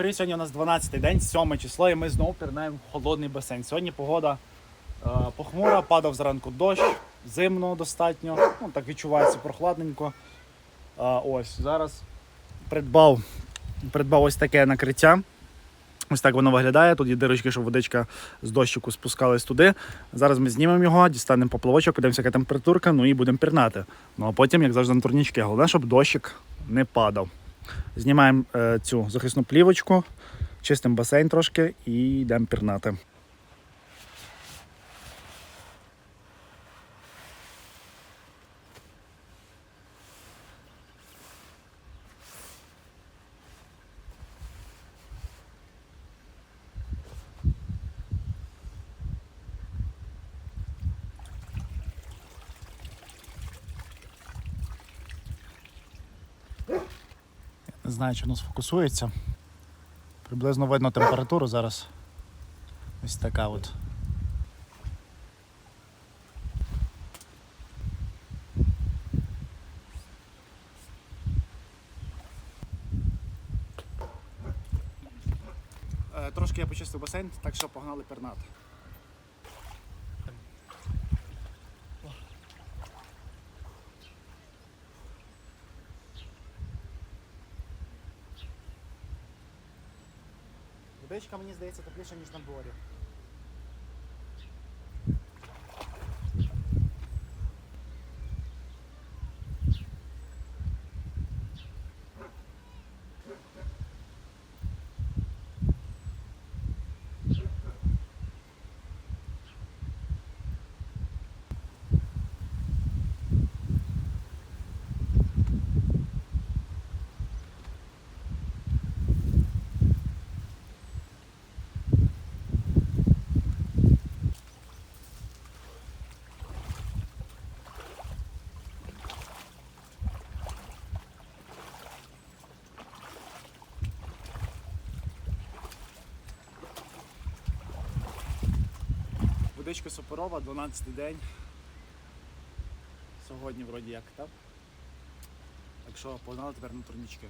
привіт! Сьогодні у нас 12-й день, 7 число, і ми знову пірнаємо в холодний басейн. Сьогодні погода е, похмура, падав зранку дощ, зимно достатньо, ну так відчувається прохладненько. Е, ось зараз придбав, придбав ось таке накриття. Ось так воно виглядає. Тут є дирочки, щоб водичка з дощику спускалась туди. Зараз ми знімемо його, дістанемо поплавочок, подивимося, яка температурка, ну і будемо пірнати. Ну а потім, як завжди, на турнічки. Головне, щоб дощик не падав. Знімаємо е, цю захисну плівочку, чистимо басейн трошки і йдемо пірнати. Не знаю, чи воно сфокусується. Приблизно видно температуру зараз. Ось така от. Е, Трошки я почистив басейн, так що погнали пернати. Водичка, мені здається, тепліша, ніж на дворі. Водичка Сопорова, 12 день. Сьогодні вроді як так. Так що погнали тепер на турнічки.